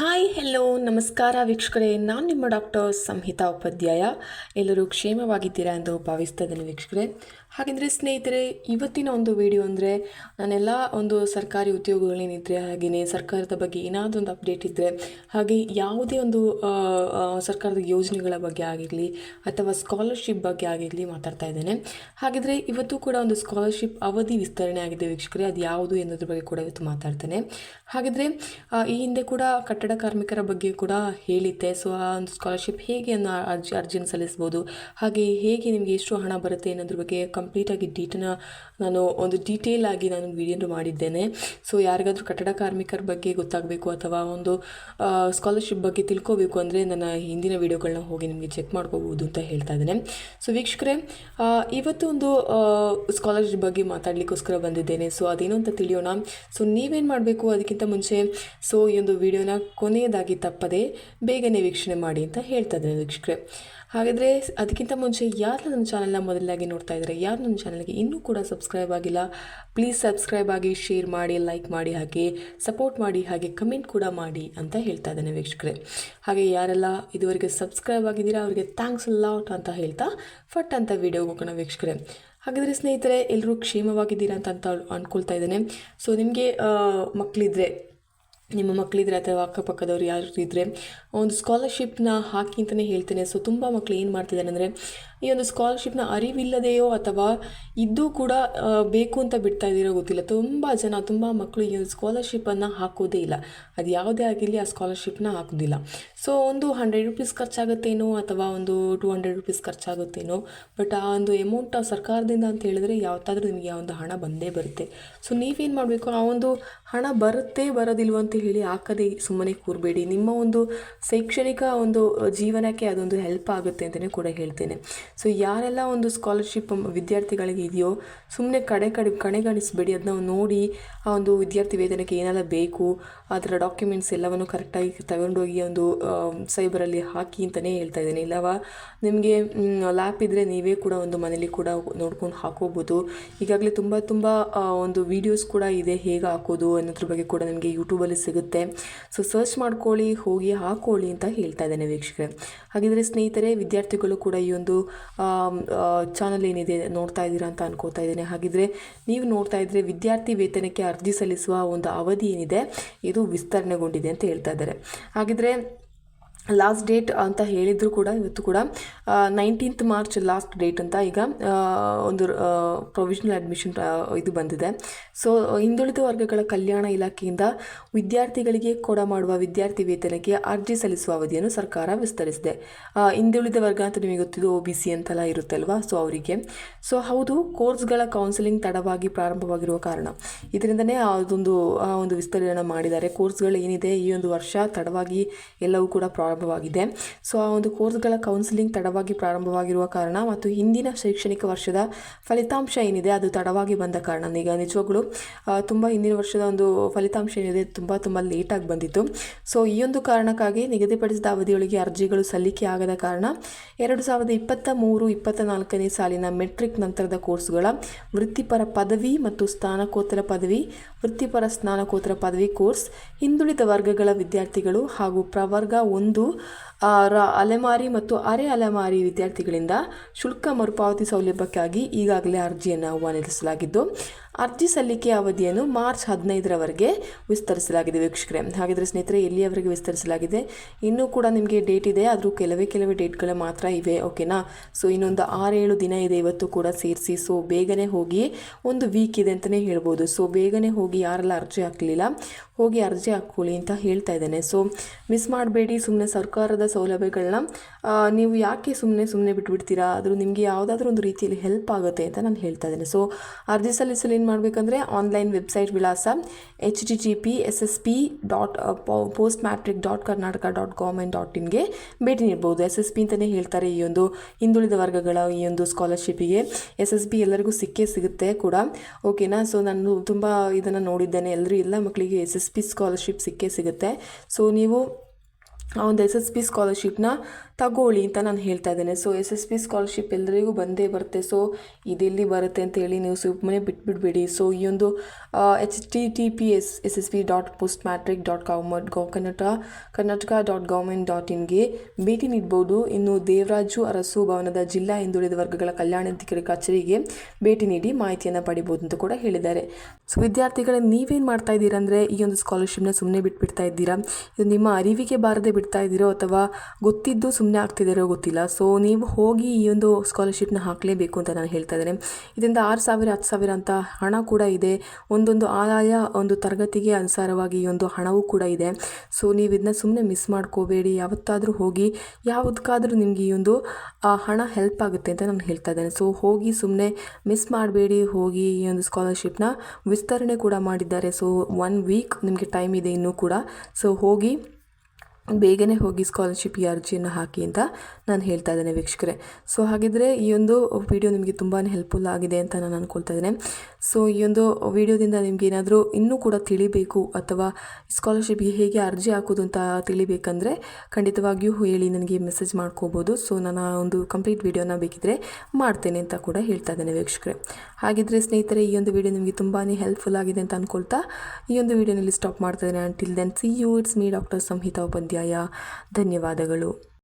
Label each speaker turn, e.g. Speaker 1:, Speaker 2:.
Speaker 1: Huh? Hi hello ನಮಸ್ಕಾರ ವೀಕ್ಷಕರೇ. ನಾನು ನಿಮ್ಮ ಡಾಕ್ಟರ್ ಸಂಹಿತಾ ಉಪಾಧ್ಯಾಯ. ಎಲ್ಲರೂ ಕ್ಷೇಮವಾಗಿದ್ದೀರಾ ಎಂದು ಭಾವಿಸ್ತಾ ಇದ್ದೀನಿ ವೀಕ್ಷಕರೇ. ಹಾಗೆಂದರೆ ಸ್ನೇಹಿತರೆ, ಇವತ್ತಿನ ಒಂದು ವಿಡಿಯೋ ಅಂದರೆ ನಾನೆಲ್ಲ ಒಂದು ಸರ್ಕಾರಿ ಉದ್ಯೋಗಗಳೇನಿದ್ರೆ ಹಾಗೆಯೇ ಸರ್ಕಾರದ ಬಗ್ಗೆ ಏನಾದರೂ ಒಂದು ಅಪ್ಡೇಟ್ ಇದ್ದರೆ ಹಾಗೆ ಯಾವುದೇ ಒಂದು ಸರ್ಕಾರದ ಯೋಜನೆಗಳ ಬಗ್ಗೆ ಆಗಿರಲಿ, ಅಥವಾ ಸ್ಕಾಲರ್ಶಿಪ್ ಬಗ್ಗೆ ಆಗಿರಲಿ ಮಾತಾಡ್ತಾ ಇದ್ದೇನೆ. ಹಾಗಿದ್ರೆ ಇವತ್ತು ಕೂಡ ಒಂದು ಸ್ಕಾಲರ್ಶಿಪ್ ಅವಧಿ ವಿಸ್ತರಣೆ ಆಗಿದೆ ವೀಕ್ಷಕರೇ. ಅದು ಯಾವುದು ಎನ್ನುವುದ್ರ ಬಗ್ಗೆ ಕೂಡ ಇವತ್ತು ಮಾತಾಡ್ತೇನೆ. ಹಾಗಿದ್ರೆ ಈ ಹಿಂದೆ ಕೂಡ ಕಟ್ಟಡ ಕಾರ್ಮಿಕರ ಬಗ್ಗೆ ಕೂಡ ಹೇಳಿದ್ದೆ. ಸೊ ಆ ಒಂದು ಸ್ಕಾಲರ್ಶಿಪ್ ಹೇಗೆ ಅನ್ನೋ ಅರ್ಜಿ, ಅರ್ಜಿಯನ್ನು ಸಲ್ಲಿಸ್ಬೋದು? ಹಾಗೆ ಹೇಗೆ ನಿಮಗೆ ಎಷ್ಟು ಹಣ ಬರುತ್ತೆ ಅನ್ನೋದ್ರ ಬಗ್ಗೆ ಕಂಪ್ಲೀಟಾಗಿ ಡೀಟನ ನಾನು ಒಂದು ಡೀಟೇಲ್ ಆಗಿ ನಾನು ವಿಡಿಯೋ ಮಾಡಿದ್ದೇನೆ. ಸೊ ಯಾರಿಗಾದರೂ ಕಟ್ಟಡ ಕಾರ್ಮಿಕರ ಬಗ್ಗೆ ಗೊತ್ತಾಗಬೇಕು ಅಥವಾ ಒಂದು ಸ್ಕಾಲರ್ಶಿಪ್ ಬಗ್ಗೆ ತಿಳ್ಕೋಬೇಕು ಅಂದರೆ ನನ್ನ ಹಿಂದಿನ ವಿಡಿಯೋಗಳನ್ನ ಹೋಗಿ ನಿಮಗೆ ಚೆಕ್ ಮಾಡ್ಕೋಬೋದು ಅಂತ ಹೇಳ್ತಾ ಇದ್ದೇನೆ. ಸೊ ವೀಕ್ಷಕರೇ ಇವತ್ತು ಒಂದು ಸ್ಕಾಲರ್ಶಿಪ್ ಬಗ್ಗೆ ಮಾತಾಡಲಿಕ್ಕೋಸ್ಕರ ಬಂದಿದ್ದೇನೆ. ಸೊ ಅದೇನು ಅಂತ ತಿಳಿಯೋಣ. ಸೊ ನೀವೇನು ಮಾಡಬೇಕು ಅದಕ್ಕಿಂತ ಮುಂಚೆ? ಸೊ ಈ ಒಂದು ವಿಡಿಯೋನ ಕೊನೆಯದಾಗಿ ತಪ್ಪದೆ ಬೇಗನೆ ವೀಕ್ಷಣೆ ಮಾಡಿ ಅಂತ ಹೇಳ್ತಾ ವೀಕ್ಷಕರೆ. ವೀಕ್ಷಕರೇ ಹಾಗಾದರೆ ಅದಕ್ಕಿಂತ ಮುಂಚೆ ಯಾರು ನನ್ನ ಚಾನಲ್ನ ಮೊದಲಾಗಿ ನೋಡ್ತಾ ಇದ್ದಾರೆ, ಯಾರು ನನ್ನ ಚಾನಲ್ಗೆ ಇನ್ನೂ ಕೂಡ ಸಬ್ಸ್ಕ್ರೈಬ್ ಆಗಿಲ್ಲ ಪ್ಲೀಸ್ ಸಬ್ಸ್ಕ್ರೈಬ್ ಆಗಿ ಶೇರ್ ಮಾಡಿ ಲೈಕ್ ಮಾಡಿ, ಹಾಗೆ ಸಪೋರ್ಟ್ ಮಾಡಿ, ಹಾಗೆ ಕಮೆಂಟ್ ಕೂಡ ಮಾಡಿ ಅಂತ ಹೇಳ್ತಾ ಇದ್ದೇನೆ ವೀಕ್ಷಕರೇ. ಹಾಗೆ ಯಾರೆಲ್ಲ ಇದುವರೆಗೆ ಸಬ್ಸ್ಕ್ರೈಬ್ ಆಗಿದ್ದೀರಾ, ಅವರಿಗೆ ಥ್ಯಾಂಕ್ಸ್ ಲಾಟ್ ಅಂತ ಹೇಳ್ತಾ ಫಟ್ ಅಂತ ವಿಡಿಯೋ ಹೋಗೋಣ ವೀಕ್ಷಕರೇ. ಹಾಗಾದರೆ ಸ್ನೇಹಿತರೆ ಎಲ್ಲರೂ ಕ್ಷೇಮವಾಗಿದ್ದೀರಾ ಅಂತ ಅಂತ ಅಂದ್ಕೊಳ್ತಾ ಇದ್ದೇನೆ. ಸೊ ನಿಮಗೆ ಮಕ್ಕಳಿದ್ರೆ ನಿಮ್ಮ ಮಕ್ಕಳಿದ್ರೆ ಅಥವಾ ಅಕ್ಕಪಕ್ಕದವ್ರು ಯಾರು ಇದ್ದರೆ ಒಂದು ಸ್ಕಾಲರ್ಶಿಪ್ನ ಹಾಕಿ ಅಂತಲೇ ಹೇಳ್ತೇನೆ. ಸೊ ತುಂಬ ಮಕ್ಕಳು ಏನು ಮಾಡ್ತಿದ್ದಾರೆ ಅಂದರೆ ಈ ಒಂದು ಸ್ಕಾಲರ್ಶಿಪ್ನ ಅರಿವಿಲ್ಲದೆಯೋ ಅಥವಾ ಇದ್ದೂ ಕೂಡ ಬೇಕು ಅಂತ ಬಿಡ್ತಾ ಇದ್ದೀರೋ ಗೊತ್ತಿಲ್ಲ. ತುಂಬ ಜನ, ತುಂಬ ಮಕ್ಕಳು ಈ ಒಂದು ಸ್ಕಾಲರ್ಶಿಪ್ಪನ್ನು ಹಾಕೋದೇ ಇಲ್ಲ. ಅದು ಯಾವುದೇ ಆಗಿರಲಿ ಆ ಸ್ಕಾಲರ್ಶಿಪ್ನ ಹಾಕೋದಿಲ್ಲ. ಸೊ ಒಂದು ಹಂಡ್ರೆಡ್ ರುಪೀಸ್ ಖರ್ಚಾಗುತ್ತೇನೋ ಅಥವಾ ಒಂದು ಟೂ ಹಂಡ್ರೆಡ್ ರುಪೀಸ್ ಖರ್ಚಾಗುತ್ತೇನೋ ಬಟ್ ಆ ಒಂದು ಎಮೌಂಟ್ ಸರ್ಕಾರದಿಂದ ಅಂತ ಹೇಳಿದ್ರೆ ಯಾವತ್ತಾದ್ರೂ ನಿಮಗೆ ಆ ಒಂದು ಹಣ ಬಂದೇ ಬರುತ್ತೆ. ಸೊ ನೀವೇನು ಮಾಡಬೇಕು? ಆ ಒಂದು ಹಣ ಬರುತ್ತೆ ಬರೋದಿಲ್ವ ಅಂತ ಹೇಳಿ ಹಾಕದೆ ಸುಮ್ಮನೆ ಕೂರಬೇಡಿ. ನಿಮ್ಮ ಒಂದು ಶೈಕ್ಷಣಿಕ ಒಂದು ಜೀವನಕ್ಕೆ ಅದೊಂದು ಹೆಲ್ಪ್ ಆಗುತ್ತೆ ಅಂತಲೇ ಕೂಡ ಹೇಳ್ತೇನೆ. ಸೊ ಯಾರೆಲ್ಲ ಒಂದು ಸ್ಕಾಲರ್ಶಿಪ್ ವಿದ್ಯಾರ್ಥಿಗಳಿಗೆ ಇದೆಯೋ ಸುಮ್ಮನೆ ಕಡೆ ಕಡೆ ಕಡೆಗಣಿಸಬೇಡಿ ಅದನ್ನ ನೋಡಿ ಆ ಒಂದು ವಿದ್ಯಾರ್ಥಿ ವೇತನಕ್ಕೆ ಏನೆಲ್ಲ ಬೇಕು ಅದರ ಡಾಕ್ಯುಮೆಂಟ್ಸ್ ಎಲ್ಲವನ್ನು ಕರೆಕ್ಟಾಗಿ ತಗೊಂಡೋಗಿ ಒಂದು ಸೈಬರಲ್ಲಿ ಹಾಕಿ ಅಂತಲೇ ಹೇಳ್ತಾ ಇದ್ದೀನಿ. ಇಲ್ಲವ? ನಿಮಗೆ ಲ್ಯಾಪ್ ಇದ್ದರೆ ನೀವೇ ಕೂಡ ಒಂದು ಮನೇಲಿ ಕೂಡ ನೋಡ್ಕೊಂಡು ಹಾಕೋಬೋದು. ಈಗಾಗಲೇ ತುಂಬ ತುಂಬ ಒಂದು ವೀಡಿಯೋಸ್ ಕೂಡ ಇದೆ ಹೇಗೆ ಹಾಕೋದು ಅನ್ನೋದ್ರ ಬಗ್ಗೆ ಕೂಡ ನಿಮಗೆ ಯೂಟ್ಯೂಬಲ್ಲಿ ಸಿಗುತ್ತೆ. ಸೊ ಸರ್ಚ್ ಮಾಡ್ಕೊಳ್ಳಿ, ಹೋಗಿ ಹಾಕೊಳ್ಳಿ ಅಂತ ಹೇಳ್ತಾ ಇದ್ದೇನೆ ವೀಕ್ಷಕರೇ. ಹಾಗಿದ್ರೆ ಸ್ನೇಹಿತರೆ, ವಿದ್ಯಾರ್ಥಿಗಳು ಕೂಡ ಈ ಒಂದು ಚಾನಲ್ ಏನಿದೆ ನೋಡ್ತಾ ಇದ್ದೀರಾ ಅಂತ ಅನ್ಕೋತಾ ಇದ್ದೇನೆ. ಹಾಗಿದ್ರೆ ನೀವು ನೋಡ್ತಾ ಇದ್ದರೆ ವಿದ್ಯಾರ್ಥಿ ವೇತನಕ್ಕೆ ಅರ್ಜಿ ಸಲ್ಲಿಸುವ ಒಂದು ಅವಧಿ ಏನಿದೆ, ಇದು ವಿಸ್ತರಣೆಗೊಂಡಿದೆ ಅಂತ ಹೇಳ್ತಾ ಇದ್ದಾರೆ. ಹಾಗಿದ್ರೆ ಲಾಸ್ಟ್ ಡೇಟ್ ಅಂತ ಹೇಳಿದ್ರು ಕೂಡ, ಇವತ್ತು ಕೂಡ ನೈನ್ಟೀನ್ತ್ ಮಾರ್ಚ್ ಲಾಸ್ಟ್ ಡೇಟ್ ಅಂತ ಈಗ ಒಂದು ಪ್ರೊವಿಷನಲ್ ಅಡ್ಮಿಷನ್ ಇದು ಬಂದಿದೆ. ಸೊ ಹಿಂದುಳಿದ ವರ್ಗಗಳ ಕಲ್ಯಾಣ ಇಲಾಖೆಯಿಂದ ವಿದ್ಯಾರ್ಥಿಗಳಿಗೆ ಕೊಡ ಮಾಡುವ ವಿದ್ಯಾರ್ಥಿ ವೇತನಕ್ಕೆ ಅರ್ಜಿ ಸಲ್ಲಿಸುವ ಅವಧಿಯನ್ನು ಸರ್ಕಾರ ವಿಸ್ತರಿಸಿದೆ. ಹಿಂದುಳಿದ ವರ್ಗ ಅಂತ ನಿಮಗೆ ಗೊತ್ತಿದ್ದು ಒ ಬಿ ಸಿ ಅಂತೆಲ್ಲ ಇರುತ್ತೆ ಅಲ್ವಾ ಸೊ ಅವರಿಗೆ. ಸೊ ಹೌದು, ಕೋರ್ಸ್ಗಳ ಕೌನ್ಸಿಲಿಂಗ್ ತಡವಾಗಿ ಪ್ರಾರಂಭವಾಗಿರುವ ಕಾರಣ. ಇದರಿಂದನೇ ಅದೊಂದು ಒಂದು ವಿಸ್ತರಣೆ ಮಾಡಿದ್ದಾರೆ. ಕೋರ್ಸ್ಗಳು ಏನಿದೆ, ಈ ಒಂದು ವರ್ಷ ತಡವಾಗಿ ಎಲ್ಲವೂ ಕೂಡ ಪ್ರಾರಂಭವಾಗಿದೆ. ಸೊ ಆ ಒಂದು ಕೋರ್ಸ್ಗಳ ಕೌನ್ಸಿಲಿಂಗ್ ತಡವಾಗಿ ಪ್ರಾರಂಭವಾಗಿರುವ ಕಾರಣ ಮತ್ತು ಹಿಂದಿನ ಶೈಕ್ಷಣಿಕ ವರ್ಷದ ಫಲಿತಾಂಶ ಏನಿದೆ, ಅದು ತಡವಾಗಿ ಬಂದ ಕಾರಣ. ಈಗ ನಿಜವಾಗ್ಲೂ ತುಂಬ ಹಿಂದಿನ ವರ್ಷದ ಒಂದು ಫಲಿತಾಂಶ ಏನಿದೆ, ತುಂಬ ತುಂಬ ಲೇಟಾಗಿ ಬಂದಿತ್ತು. ಸೊ ಈ ಒಂದು ಕಾರಣಕ್ಕಾಗಿ ನಿಗದಿಪಡಿಸಿದ ಅವಧಿಯೊಳಗೆ ಅರ್ಜಿಗಳು ಸಲ್ಲಿಕೆ ಆಗದ ಕಾರಣ, ಎರಡು ಸಾವಿರದ ಇಪ್ಪತ್ತ ಮೂರು, ಇಪ್ಪತ್ತ ನಾಲ್ಕನೇ ಸಾಲಿನ ಮೆಟ್ರಿಕ್ ನಂತರದ ಕೋರ್ಸ್ಗಳ ವೃತ್ತಿಪರ ಪದವಿ ಮತ್ತು ಸ್ನಾನಕೋತ್ತರ ಪದವಿ, ವೃತ್ತಿಪರ ಸ್ನಾನಕೋತ್ತರ ಪದವಿ ಕೋರ್ಸ್, ಹಿಂದುಳಿದ ವರ್ಗಗಳ ವಿದ್ಯಾರ್ಥಿಗಳು ಹಾಗೂ ಪ್ರವರ್ಗ ಒಂದು ರ ಅಲೆಮಾರಿ ಮತ್ತು ಅರೆ ಅಲೆಮಾರಿ ವಿದ್ಯಾರ್ಥಿಗಳಿಂದ ಶುಲ್ಕ ಮರುಪಾವತಿ ಸೌಲಭ್ಯಕ್ಕಾಗಿ ಈಗಾಗಲೇ ಅರ್ಜಿಯನ್ನು ಆಹ್ವಾನಿಸಲಾಗಿದ್ದು ಅರ್ಜಿ ಸಲ್ಲಿಕೆ ಅವಧಿಯನ್ನು ಮಾರ್ಚ್ ಹದಿನೈದರವರೆಗೆ ವಿಸ್ತರಿಸಲಾಗಿದೆ ವೀಕ್ಷಕರೇ. ಹಾಗಿದ್ರೆ ಸ್ನೇಹಿತರೆ, ಎಲ್ಲಿಯವರೆಗೆ ವಿಸ್ತರಿಸಲಾಗಿದೆ? ಇನ್ನೂ ಕೂಡ ನಿಮಗೆ ಡೇಟ್ ಇದೆ, ಆದರೂ ಕೆಲವೇ ಕೆಲವೇ ಡೇಟ್ಗಳು ಮಾತ್ರ ಇವೆ, ಓಕೆನಾ? ಸೊ, ಇನ್ನೊಂದು ಆರೇಳು ದಿನ ಇದೆ ಇವತ್ತು ಕೂಡ ಸೇರಿಸಿ. ಸೊ, ಬೇಗನೆ ಹೋಗಿ ಒಂದು ವೀಕ್ ಇದೆ ಅಂತಲೇ ಹೇಳ್ಬೋದು. ಸೊ, ಬೇಗನೆ ಹೋಗಿ ಯಾರೆಲ್ಲ ಅರ್ಜಿ ಹಾಕಲಿಲ್ಲ, ಹೋಗಿ ಅರ್ಜಿ ಹಾಕ್ಕೊಳ್ಳಿ ಅಂತ ಹೇಳ್ತಾ ಇದ್ದೇನೆ. ಸೊ, ಮಿಸ್ ಮಾಡಬೇಡಿ ಸುಮ್ಮನೆ ಸರ್ಕಾರದ ಸೌಲಭ್ಯಗಳನ್ನ ನೀವು ಯಾಕೆ ಸುಮ್ಮನೆ ಸುಮ್ಮನೆ ಬಿಟ್ಬಿಡ್ತೀರಾ? ಆದರೂ ನಿಮಗೆ ಯಾವುದಾದ್ರೂ ಒಂದು ರೀತಿಯಲ್ಲಿ ಹೆಲ್ಪ್ ಆಗುತ್ತೆ ಅಂತ ನಾನು ಹೇಳ್ತಾ ಇದ್ದೇನೆ. ಸೊ, ಅರ್ಜಿ ಸಲ್ಲಿಸಲು ಏನು ಮಾಡಬೇಕಂದ್ರೆ ಆನ್ಲೈನ್ ವೆಬ್ಸೈಟ್ ವಿಳಾಸ H D G P S S P dot post matric dot Karnataka dot government dot ಇನ್ಗೆ ಭೇಟಿ ನೀಡ್ಬೋದು. ಎಸ್ ಎಸ್ ಪಿ ಅಂತಲೇ ಹೇಳ್ತಾರೆ ಈ ಒಂದು ಹಿಂದುಳಿದ ವರ್ಗಗಳ ಈ ಒಂದು ಸ್ಕಾಲರ್ಶಿಪ್ಪಿಗೆ ಎಸ್ ಎಸ್ ಪಿ ಎಲ್ಲರಿಗೂ ಸಿಕ್ಕೇ ಸಿಗುತ್ತೆ ಕೂಡ. ಓಕೆನಾ ಸೊ ನಾನು ತುಂಬ ಇದನ್ನು ನೋಡಿದ್ದೇನೆ. ಎಲ್ಲರೂ ಎಲ್ಲ ಮಕ್ಕಳಿಗೆ ಎಸ್ ಎಸ್ ಪಿ ಸ್ಕಾಲರ್ಶಿಪ್ ಸಿಕ್ಕೇ ಸಿಗುತ್ತೆ. ಸೊ ನೀವು ಆ ಒಂದು ಎಸ್ ಎಸ್ ಪಿ ಸ್ಕಾಲರ್ಶಿಪ್ನ ತಗೊಳ್ಳಿ ಅಂತ ನಾನು ಹೇಳ್ತಾ ಇದ್ದೇನೆ. So S S P scholarship ಎಲ್ಲರಿಗೂ ಬಂದೇ ಬರುತ್ತೆ. ಸೊ ಇದೆಲ್ಲಿ ಬರುತ್ತೆ ಅಂತ ಹೇಳಿ ನೀವು ಸುಮ್ಮನೆ ಬಿಟ್ಬಿಡಬೇಡಿ. ಸೊ ಈ ಒಂದು H T T P S S S P dot post matric dot government gov, Karnataka Karnataka dot government dot ಇನ್ಗೆ ಭೇಟಿ ನೀಡ್ಬೋದು. ಇನ್ನು ದೇವರಾಜು ಅರಸು ಭವನದ ಜಿಲ್ಲಾ ಹಿಂದುಳಿದ ವರ್ಗಗಳ ಕಲ್ಯಾಣಾಧಿಕಾರಿ ಕಚೇರಿಗೆ ಭೇಟಿ ನೀಡಿ ಮಾಹಿತಿಯನ್ನು ಪಡಿಬೋದು ಅಂತ ಕೂಡ ಹೇಳಿದ್ದಾರೆ. ಸೊ ವಿದ್ಯಾರ್ಥಿಗಳೇ, ನೀವೇನು ಮಾಡ್ತಾ ಇದ್ದೀರಾ ಅಂದರೆ ಈ ಒಂದು ಸ್ಕಾಲರ್ಶಿಪ್ನ ಸುಮ್ಮನೆ ಬಿಟ್ಬಿಡ್ತಾ ಇದ್ದೀರಾ? ಇದು ನಿಮ್ಮ ಅರಿವಿಗೆ ಬಾರದೆ ಬಿಡ್ತಾ ಇದ್ದೀರೋ ಅಥವಾ ಗೊತ್ತಿದ್ದು ಸುಮ್ಮನೆ ಆಗ್ತಿದ್ದೀರೋ ಗೊತ್ತಿಲ್ಲ. ಸೊ ನೀವು ಹೋಗಿ ಈ ಒಂದು ಸ್ಕಾಲರ್ಶಿಪ್ನ ಹಾಕಲೇಬೇಕು ಅಂತ ನಾನು ಹೇಳ್ತಾ ಇದ್ದೇನೆ. ಇದರಿಂದ ಆರು ಸಾವಿರ, ಹತ್ತು ಸಾವಿರ ಅಂತ ಹಣ ಕೂಡ ಇದೆ. ಒಂದೊಂದು ಆದಾಯ, ಒಂದು ತರಗತಿಗೆ ಅನುಸಾರವಾಗಿ ಈ ಒಂದು ಹಣವೂ ಕೂಡ ಇದೆ. ಸೊ ನೀವು ಇದನ್ನ ಸುಮ್ಮನೆ ಮಿಸ್ ಮಾಡ್ಕೋಬೇಡಿ. ಯಾವತ್ತಾದರೂ ಹೋಗಿ, ಯಾವುದಕ್ಕಾದರೂ ನಿಮಗೆ ಈ ಒಂದು ಹಣ ಹೆಲ್ಪ್ ಆಗುತ್ತೆ ಅಂತ ನಾನು ಹೇಳ್ತಾ ಇದ್ದೇನೆ. ಸೊ ಹೋಗಿ ಸುಮ್ಮನೆ ಮಿಸ್ ಮಾಡಬೇಡಿ. ಹೋಗಿ ಈ ಒಂದು ಸ್ಕಾಲರ್ಶಿಪ್ನ ವಿಸ್ತರಣೆ ಕೂಡ ಮಾಡಿದ್ದಾರೆ. ಸೊ ಒನ್ ವೀಕ್ ನಿಮಗೆ ಟೈಮ್ ಇದೆ ಇನ್ನೂ ಕೂಡ. ಸೊ ಹೋಗಿ ಬೇಗನೆ ಹೋಗಿ ಸ್ಕಾಲರ್ಶಿಪ್ಗೆ ಅರ್ಜಿಯನ್ನು ಹಾಕಿ ಅಂತ ನಾನು ಹೇಳ್ತಾ ಇದ್ದೇನೆ ವೀಕ್ಷಕರೇ. ಸೊ ಹಾಗಿದ್ರೆ ಈ ಒಂದು ವಿಡಿಯೋ ನಿಮಗೆ ತುಂಬಾ ಹೆಲ್ಪ್ಫುಲ್ ಆಗಿದೆ ಅಂತ ನಾನು ಅಂದ್ಕೊಳ್ತಾ ಇದ್ದೇನೆ. ಸೊ ಈ ಒಂದು ವಿಡಿಯೋದಿಂದ ನಿಮ್ಗೆ ಏನಾದರೂ ಇನ್ನೂ ಕೂಡ ತಿಳಿಬೇಕು ಅಥವಾ ಸ್ಕಾಲರ್ಶಿಪ್ಗೆ ಹೇಗೆ ಅರ್ಜಿ ಹಾಕೋದು ಅಂತ ತಿಳಿಬೇಕಂದ್ರೆ ಖಂಡಿತವಾಗಿಯೂ ಹೇಳಿ, ನನಗೆ ಮೆಸೇಜ್ ಮಾಡ್ಕೋಬೋದು. ಸೊ ನಾನು ಒಂದು ಕಂಪ್ಲೀಟ್ ವಿಡಿಯೋನ ಬೇಕಿದ್ರೆ ಮಾಡ್ತೇನೆ ಅಂತ ಕೂಡ ಹೇಳ್ತಾ ಇದ್ದೇನೆ ವೀಕ್ಷಕರೇ. ಹಾಗಿದ್ರೆ ಸ್ನೇಹಿತರೆ, ಈ ಒಂದು ವಿಡಿಯೋ ನಿಮಗೆ ತುಂಬಾ ಹೆಲ್ಪ್ಫುಲ್ ಆಗಿದೆ ಅಂತ ಅಂದ್ಕೊಳ್ತಾ ಈ ಒಂದು ವಿಡಿಯೋನಲ್ಲಿ ಸ್ಟಾಪ್ ಮಾಡ್ತಾ ಇದ್ದೇನೆ. Until then see you it's me doctor Samhita Upadhyaya ಧನ್ಯವಾದಗಳು.